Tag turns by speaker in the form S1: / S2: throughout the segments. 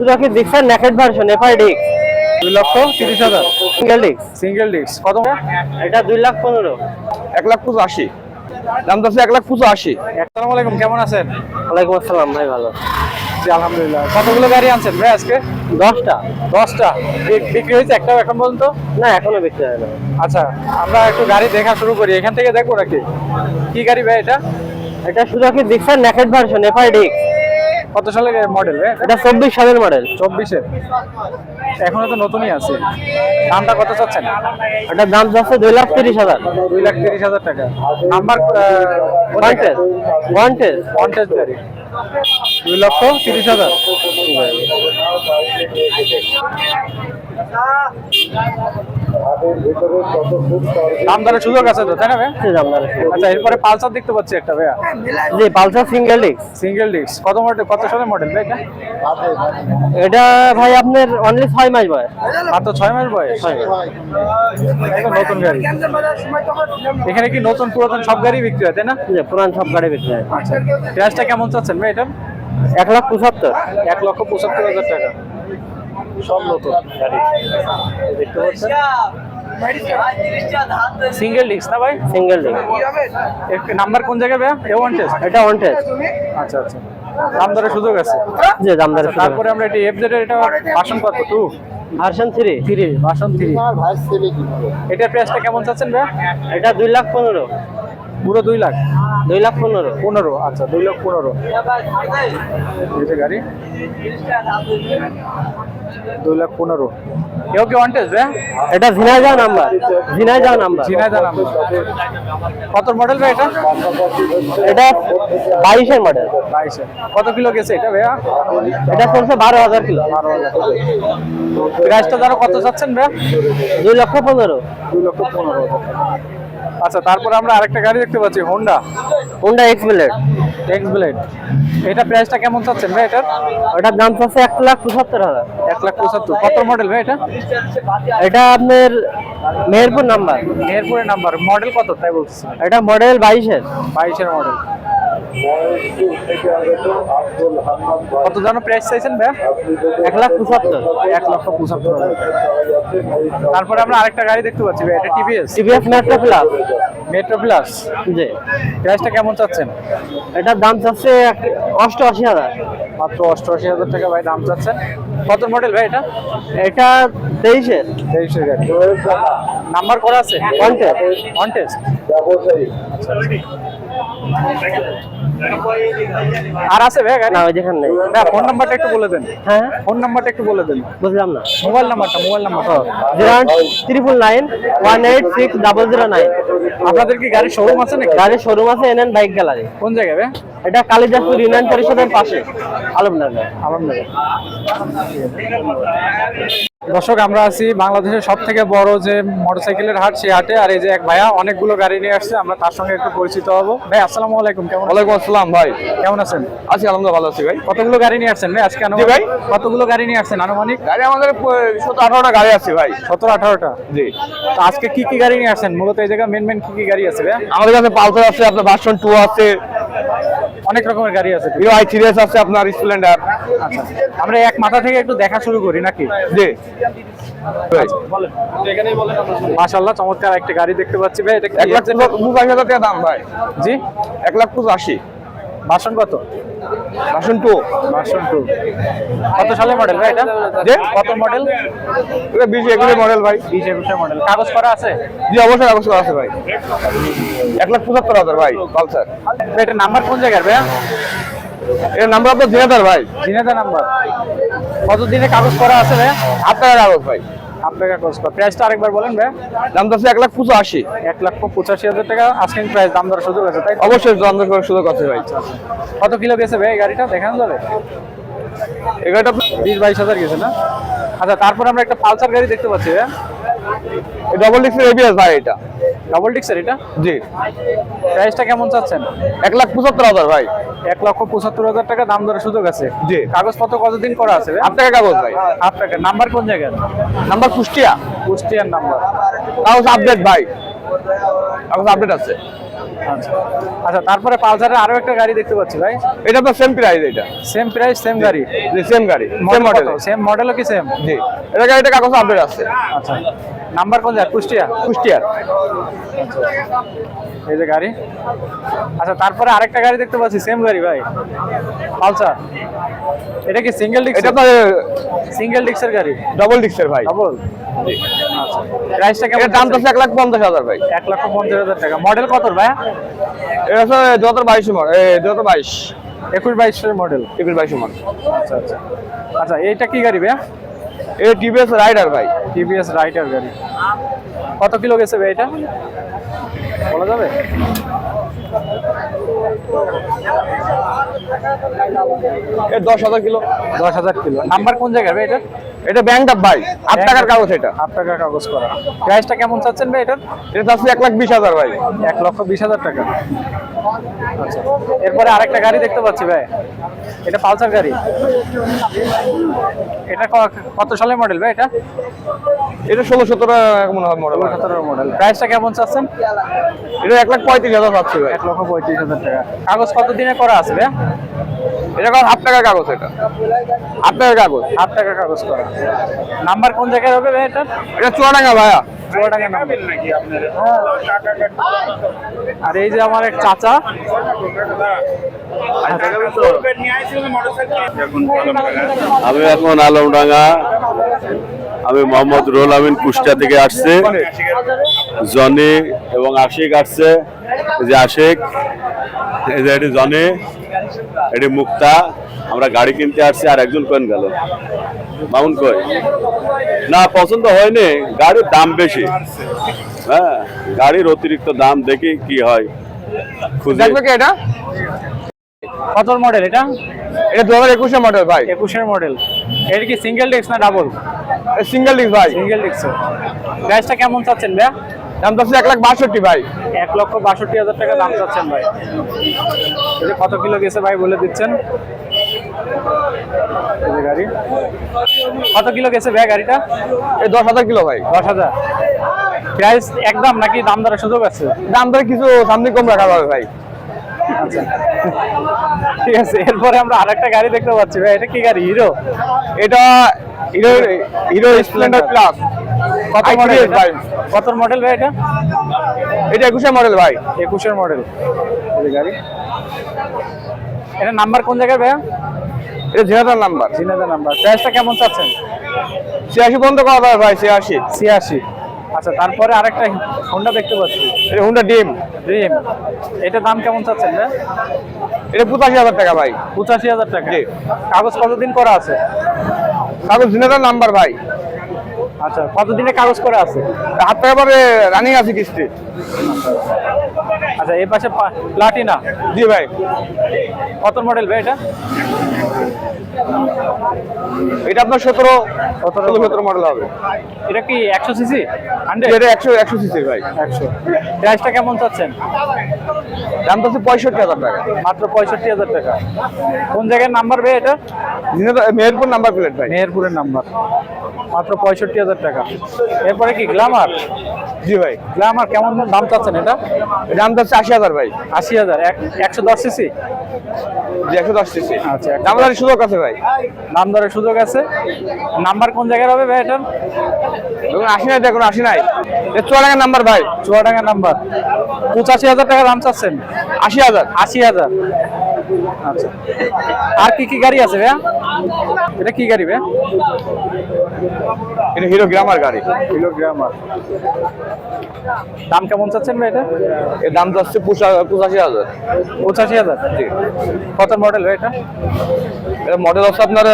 S1: Suzuki Gixxer naked version FI ডিক্স
S2: দুই লক্ষ তিরিশ হাজার।
S1: সিঙ্গেল ডিক্স
S2: সিঙ্গেল ডিস্ক কত
S1: এটা দুই লাখ পনেরো।
S3: এক লাখ পঁচো আশি দাম যাচ্ছে এক লাখ পঁচো আশি
S2: আসসালামু আলাইকুম কেমন আছেন?
S1: ওয়ালাইকুম আসসালাম ভাই ভালো।
S2: জি আলহামদুলিল্লাহ। কতগুলো গাড়ি আনছেন ভাই আজকে?
S1: দশটা।
S2: দশটা। বিক্রি হয়েছে একটাও এখন পর্যন্ত?
S1: না এখনও বিক্রি হয় না।
S2: আচ্ছা আমরা একটু গাড়ি দেখা শুরু করি। এখান থেকে দেখব নাকি? কি গাড়ি ভাই এটা?
S1: এটা Suzuki Gixxer naked version FI ডিক্স
S2: কত সালের মডেল
S1: এটা চব্বিশ সালের মডেল
S2: চব্বিশের। এখনও তো নতুনই আছে। দামটা কত চাচ্ছেন?
S1: এটার দাম যাচ্ছে দুই লাখ তিরিশ হাজার।
S2: দুই লাখ তিরিশ হাজার টাকা। নাম্বার
S1: ওয়ান্টেড ওয়ান্টেড
S2: কন্টেস্ট গাড়ি। দুই লক্ষ তিরিশ হাজার। দাম দরের সুযোগ আছে তো তাই না আচ্ছা এরপরে পালসার দেখতে পাচ্ছি একটা ভাইয়া।
S1: জি পালসার সিঙ্গেল ডিক্স
S2: সিঙ্গেল ডিস্ক কত মডেল কত সালের মডেল ভাই এটা?
S1: এটা ভাই আপনার অনলি ছয় মাস বয়স।
S2: মাত্র ছয় মাস বয়স? নতুন গাড়ি। এখানে কি নতুন পুরাতন সব গাড়ি বিক্রি হয় তাই না?
S1: পুরান সব গাড়ি বিক্রি হয়।
S2: আচ্ছা প্রাইসটা কেমন চাচ্ছেন ভাই এটা?
S1: এক লাখ পঁচাত্তর।
S2: এক লক্ষ পঁচাত্তর হাজার টাকা। সব নতুন গাড়ি। দেখতে পাচ্ছেন? সিঙ্গেল ডিস্ক না ভাই?
S1: সিঙ্গেল ডিক্স
S2: নাম্বার কোন জায়গায় ভাইয়া? এ ওয়ান টেস্ট
S1: এটা ওয়ান্টেড
S2: আচ্ছা আচ্ছা। দাম দরের সুযোগ আছে?
S1: জি দাম দর
S2: তারপরে আমরা এটা এফ জেড এটা বাসন কত two
S1: version three
S2: three version three এটার প্রাইসটা কেমন চাচ্ছেন ভাই
S1: এটা দুই লাখ পনেরো।
S2: পুরো দুই লাখ?
S1: দুই লাখ পনেরো।
S2: পনেরো আচ্ছা দুই লাখ পনেরো। গাড়ি। দুই লাখ পনেরো। কেউ কি ওয়ান টেস্ট ভাই
S1: এটা ঝিনাইদহ নাম্বার। ঝিনাইদহ নাম্বার।
S2: ঝিনাইদা নাম কত মডেল ভাই এটা?
S1: এটা বাইশের মডেল
S2: বাইশে কত কিলো গেছে এটা ভাইয়া?
S1: এটা চলছে বারো হাজার কিলো।
S2: বারো হাজার। প্রাইসটা ধরো কত চাচ্ছেন ভাইয়া?
S1: দুই লক্ষ পনেরো।
S2: দুই লক্ষ পনেরো। আচ্ছা তারপর আমরা আরেকটা গাড়ি দেখতে পাচ্ছি Honda
S1: Honda X Blade
S2: X Blade এটা প্রাইসটা কেমন চাচ্ছেন ভাই এটার?
S1: এটার দাম চাচ্ছে এক লাখ পঁচাত্তর হাজার।
S2: এক লাখ পঁচাত্তর। কত মডেল ভাই এটা?
S1: এটা আপনার মেহেরপুর নাম্বার।
S2: মেহেরপুরের নাম্বার। মডেল কত? তাই বলছি
S1: এটা মডেল বাইশের।
S2: বাইশের মডেল কত যেন প্রাইস চাইছেন ভাই
S1: এক লাখ পঁচাত্তর
S2: এক লক্ষ পঁচাত্তর। তারপরে আমরা আরেকটা গাড়ি দেখতে পাচ্ছি ভাই এটা TVS
S1: TVS Metro Plus
S2: Metro Plus
S1: জি।
S2: প্রাইসটা কেমন চাচ্ছেন?
S1: এটার দাম চাচ্ছে অষ্টআশি হাজার।
S2: মাত্র অষ্টআশি হাজার টাকা ভাই দাম চাচ্ছেন। কত মডেল ভাই এটা?
S1: এটা তেইশের।
S2: তেইশের গাড়ি। নাম্বার করা আছে?
S1: Wanted.
S2: কন্টেস্ট আর আছে ভাই
S1: না ওই যেখানে নেই।
S2: ভাই ফোন নাম্বারটা একটু বলে দেন।
S1: হ্যাঁ?
S2: ফোন নাম্বারটা একটু বলে দেন।
S1: বুঝলাম না।
S2: মোবাইল নাম্বারটা মোবাইল নাম্বারটা।
S1: Zero triple nine one eight six double zero nine
S2: আপনাদের কি গাড়ির শোরুম আছে নাকি?
S1: গাড়ির শোরুম আছে এনএন বাইক গ্যালারি
S2: কোন জায়গায় ভাই?
S1: এটা কালিদাসপুর ইউনিয়ন পরিষদের পাশে আলমনগর।
S2: আলমনগর। দর্শক আমরা আছি বাংলাদেশের সব থেকে বড় যে মোটরসাইকেলের হাট সেই হাটে। আর এই যে এক ভাইয়া অনেকগুলো গাড়ি নিয়ে আসছে আমরা তার সঙ্গে একটু পরিচিত হব। ভাই আসসালামু আলাইকুম কেমন
S3: ওয়ালাইকুম আসসালাম ভাই।
S2: কেমন আছেন?
S3: আছি আলহামদুলিল্লাহ ভালো আছি ভাই।
S2: কতগুলো গাড়ি নিয়ে আসছেন ভাই আজকে আনুমানিক
S3: ভাই।
S2: কতগুলো গাড়ি নিয়ে আসছেন আনুমানিক?
S3: গাড়ি আমাদের সতেরো আঠারোটা গাড়ি আছে ভাই।
S2: সতেরো আঠারোটা?
S3: জি।
S2: তো আজকে কি কি গাড়ি নিয়ে আসছেন? মূলত এই জায়গায় মেন মেন কি কি গাড়ি আছে ভাই
S3: আমাদের কাছে পালসার আছে আপনার ভার্সন টু আছে
S2: অনেক রকমের গাড়ি আছে।
S3: ইউ আই থ্রি আছে আপনার স্প্লেন্ডার
S2: আচ্ছা আমরা এক মাথা থেকে একটু দেখা শুরু করি নাকি?
S3: জি।
S2: মাশাল্লাহ চমৎকার একটা গাড়ি দেখতে পাচ্ছি ভাই এটা কি
S3: এক লাখ পঁচাশি হাজার টাকা দাম ভাই।
S2: জি?
S3: এক লাখ পঁচাশি।
S2: বাসন কত?
S3: Version two.
S2: Version two. কত সালের মডেল ভাই এটা?
S3: যে?
S2: কত মডেল
S3: এটা বিশ একুশের মডেল ভাই।
S2: বিশ একুশের মডেল কাগজ করা আছে?
S3: জি অবশ্যই অবশ্যই আছে ভাই। এক লাখ পঁচাত্তর হাজার ভাই পালসার
S2: এটা নাম্বার কোন জায়গার ভাই
S3: এর নাম্বার আপনার জেনাদার ভাই।
S2: জিনেদা নাম্বার কত দিনে কাগজ করা আছে ভাই
S3: টাকা কাগজ ভাই।
S2: আপনার কাগজ করা। প্রাইসটা আরেকবার বলেন ভাই।
S3: দাম দশ এক লাখ পঁচাশি।
S2: এক লাখ পঁচাশি হাজার টাকা আজকের প্রাইস দাম দর সুযোগ আছে তাই
S3: অবশ্যই দাম দর করার সুযোগ আছে ভাই।
S2: কত কিলো গেছে ভাই গাড়িটা? দেখানো যাবে
S3: এগারোটা
S2: বিশ বাইশ হাজার গেছে না? আচ্ছা তারপর আমরা একটা পালসার গাড়ি দেখতে পাচ্ছি ভাই।
S3: ডবল ডিক্সের এবিএস ভাই এটা।
S2: ডাবল ডিক্সের এটা?
S3: জি।
S2: প্রাইসটা কেমন চাচ্ছেন?
S3: এক লাখ পঁচাত্তর হাজার ভাই।
S2: এক লক্ষ পঁচাত্তর হাজার টাকা দাম দরের সুযোগ আছে।
S3: জি।
S2: কাগজপত্র কতদিন করা আছে?
S3: আট টাকা কাগজ ভাই।
S2: আট টাকা। নাম্বার কোন জায়গায়
S3: নাম্বার কুষ্টিয়া।
S2: কুষ্টিয়ার নাম্বার
S3: কাগজ আপডেট ভাই। কাগজ আপডেট আছে।
S2: আচ্ছা। আচ্ছা তারপরে পালসারের আরও একটা গাড়ি দেখতে পাচ্ছি ভাই।
S3: এটা তো সেম প্রাইস এটা।
S2: সেম প্রাইস সেম গাড়ি।
S3: জি সেম গাড়ি। সেম
S2: মডেল
S3: মডেল
S2: সেম মডেলও কি সেম
S3: জি। এটা গাড়িটা কাগজ আপডেট আছে।
S2: আচ্ছা। নাম্বার কোন যায় কুষ্টিয়া?
S3: কুষ্টিয়ার
S2: এই যে গাড়ি। আচ্ছা তারপরে আরেকটা গাড়ি দেখতে পাচ্ছি সেম গাড়ি ভাই। পালসার এটা কি সিঙ্গেল ডিক্স
S3: এটা তো
S2: সিঙ্গেল ডিক্সের গাড়ি?
S3: ডবল ডিক্সের ভাই।
S2: ডাবল আচ্ছা। প্রাইসটা কেমন
S3: দাম তো লাখ পঞ্চাশ হাজার ভাই।
S2: লক্ষ পঞ্চাশ হাজার টাকা। মডেল কত ভাই
S3: এটা হচ্ছে মডেল
S2: একুশ বাইশের মডেল
S3: একুশ বাইশ মডেল
S2: আচ্ছা আচ্ছা। আচ্ছা এইটা কি গাড়ি ভাইয়া?
S3: এটা টিভিএস রাইডার ভাই।
S2: টিভিএস রাইডার গাড়ি। কত কিলো গেছে ভাই এটা? বলা যাবে?
S3: এর দশ হাজার কিলো।
S2: দশ হাজার কিলো। নাম্বার কোন জায়গায় ভাই এটা?
S3: এটা ব্যাংক আপ ভাই আট টাকার কাগজ এটা।
S2: আট টাকা কাগজ করা। প্রাইসটা কেমন চাচ্ছেন ভাই এটার?
S3: এটা চাচ্ছি এক লাখ বিশ হাজার ভাই।
S2: এক লক্ষ বিশ হাজার টাকা। আচ্ছা এরপরে আরেকটা গাড়ি দেখতে পাচ্ছি ভাই। এটা পালসার গাড়ি। এটা কত সালের মডেল ভাই এটা?
S3: এটা ষোলো সতেরো মনে হয় মডেল
S2: সতেরো মডেল প্রাইসটা কেমন চাচ্ছেন?
S3: এটা এক লাখ পঁয়ত্রিশ হাজার চাচ্ছি ভাই।
S2: এক লক্ষ পঁয়ত্রিশ হাজার টাকা। কাগজ কত দিনে করা আছে ভাই
S3: এটা কারণ আট টাকার কাগজ এটা? আট টাকার কাগজ?
S2: আট টাকা কাগজ করা। নাম্বার কোন জায়গায় হবে ভাই এটার
S3: এটা চুয়াডাঙ্গা ভাইয়া।
S2: চুয়াডাঙ্গা নাম্বার। আর এই যে আমার এক চাচা।
S4: আমি এখন আলমডাঙ্গা। আমি মোহাম্মদ রোল আমিন কুষ্টা থেকে আসছে। জনি এবং আশিক আসছে। যে আশিক এই যে এটি জনে এটি মুক্তা আমরা গাড়ি কিনতে আসছি আর একজন কোন গেল? মামুন কই? না পছন্দ হয়নি গাড়ির দাম বেশি। হ্যাঁ গাড়ির অতিরিক্ত দাম দেখি কি হয়। খুঁজে।
S3: দেখবে কি এটা?
S2: কত মডেল এটা?
S3: এটা দু হাজার একুশের মডেল ভাই।
S2: একুশের মডেল এটা কি সিঙ্গেল ডিস্ক না ডাবল
S3: সিঙ্গেল ডিস্ক ভাই।
S2: সিঙ্গেল ডিস্ক প্রাইসটা কেমন চাচ্ছেন ভাইয়া?
S3: দাম চাচ্ছি এক লাখ বাষট্টি ভাই।
S2: এক লক্ষ বাষট্টি হাজার টাকা দাম চাচ্ছেন ভাই। যে কত কিলো গেছে ভাই বলে দিচ্ছেন? গাড়ি। কত কিলো গেছে ভাই গাড়িটা?
S3: এই দশ হাজার কিলো ভাই।
S2: দশ হাজার। প্রাইস একদম নাকি দাম দরের সুযোগ আছে?
S3: দাম ধরে কিছু সামনে কম রাখা যাবে ভাই।
S2: আচ্ছা। ঠিক আছে এরপরে আমরা আরেকটা গাড়ি দেখতে পাচ্ছি ভাই। এটা কি গাড়ি? হিরো
S3: এটা হিরো হিরো স্প্লেন্ডার প্লাস
S2: কত মডেল
S3: ভাই।
S2: কত মডেল ভাই এটা?
S3: এটা একুশের মডেল ভাই।
S2: একুশের মডেল গাড়ি। এটা নাম্বার কোন জায়গায় ভাইয়া?
S3: এটা ঝিনাদার নাম্বার
S2: জিনাদার নাম্বার প্রাইসটা কেমন চাচ্ছেন?
S3: ছিয়াশি পর্যন্ত করা যাবে ভাই ছিয়াশি।
S2: ছিয়াশি। আচ্ছা তারপরে আরেকটা হোন্ডা দেখতে পাচ্ছি।
S3: এটা হুন্ডা ডিম
S2: ডিম এটার দাম কেমন চাচ্ছেন ভাই
S3: এটা পঁচাশি হাজার টাকা ভাই।
S2: পঁচাশি হাজার টাকা। কাগজ কতদিন করা আছে?
S3: কাগজ ঝিনাদার নাম্বার ভাই।
S2: আচ্ছা কতদিনে কাগজ করে আছে?
S3: হাত টাকা এবারে রানিং আছে কিস্তি
S2: আচ্ছা এই পাশে প্লাটিনা
S3: জি ভাই।
S2: কত মডেল ভাই এটা?
S3: এটা আপনার সতেরো
S2: সতেরো
S3: সতেরো মডেল হবে।
S2: এটা কি একশো সিসি হান্ড্রেড
S3: এটা একশো একশো সিসির ভাই।
S2: একশো। প্রাইসটা কেমন চাচ্ছেন?
S3: দাম তো হচ্ছে পঁয়ষট্টি হাজার টাকা।
S2: মাত্র পঁয়ষট্টি হাজার টাকা। কোন জায়গায় নাম্বার ভাই এটা?
S3: মেহেরপুর নাম্বার প্লেট ভাই।
S2: মেহেরপুরের নাম্বার মাত্র পঁয়ষট্টি হাজার টাকা। এরপরে কি গ্লামার
S3: জি ভাই।
S2: গ্লামার কেমন দাম চাচ্ছেন এটা?
S3: দাম তো হচ্ছে আশি হাজার ভাই।
S2: আশি হাজার। একশো দশ সিসি
S3: একশো দশ সিসি
S2: আচ্ছা,
S3: দাম দরের সুযোগ আছে ভাই?
S2: দাম দরের সুযোগ আছে। নাম্বার কোন জায়গায় হবে ভাই এটার?
S3: দেখুন আসি নাই দেখুন আসি নাই। নাম্বার ভাই।
S2: চুয়াডাঙ্গা নাম্বার। পঁচাশি হাজার টাকা দাম চাচ্ছেন।
S3: আশি হাজার।
S2: আশি হাজার। আচ্ছা। আর কি কি গাড়ি আছে ভাইয়া? এটা কি গাড়ি ভাইয়া?
S3: এটা হিরো গ্রামার গাড়ি।
S2: দাম কেমন চাচ্ছেন ভাই এটা?
S3: এর দাম পঁচাশি হাজার।
S2: পঁচাশি হাজার।
S3: জি।
S2: কত মডেল এটা
S3: মডেল হচ্ছে আপনার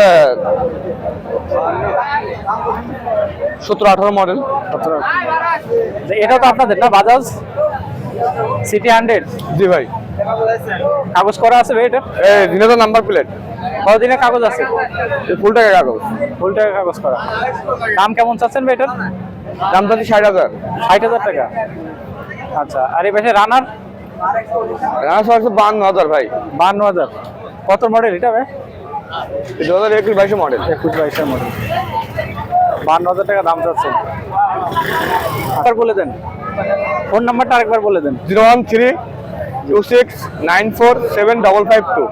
S3: সতেরো আঠারো মডেল
S2: এটা তো আপনাদের না বাজাজ সিটি হান্ড্রেড
S3: জি ভাই।
S2: কাগজ করা আছে ভাই এটা?
S3: এই দিনের নাম্বার প্লেট
S2: কতদিনের কাগজ আছে?
S3: ফুল টাকা কাগজ।
S2: ফুল টাকা কাগজ করা। দাম কেমন চাচ্ছেন ভাই এটার?
S3: দাম তো ষাট হাজার।
S2: ষাট হাজার টাকা। আচ্ছা আর এই পাশে রানার
S3: বান্ন হাজার ভাই।
S2: বান্ন হাজার। কত মডেল এটা ভাই?
S3: দু হাজার একুশ বাইশে মডেল
S2: একুশ বাইশের মডেল বান্ন হাজার টাকা দাম চাচ্ছেন আবার বলে দেন। ফোন নাম্বারটা আরেকবার বলে দেন।
S3: Zero one three two six nine four seven double five two.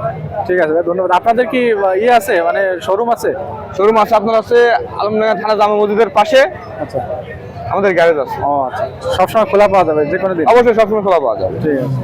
S2: ঠিক আছে ভাই ধন্যবাদ। আপনাদের কি ইয়ে আছে? মানে শোরুম আছে?
S3: শোরুম আছে আপনার আছে আলমডাঙ্গা থানা জামা মসজিদের পাশে।
S2: আচ্ছা।
S3: আমাদের গ্যারেজ আছে।
S2: ও আচ্ছা। সবসময় খোলা পাওয়া যাবে যে কোনো দিন?
S3: অবশ্যই সবসময় খোলা পাওয়া যাবে।
S2: ঠিক আছে।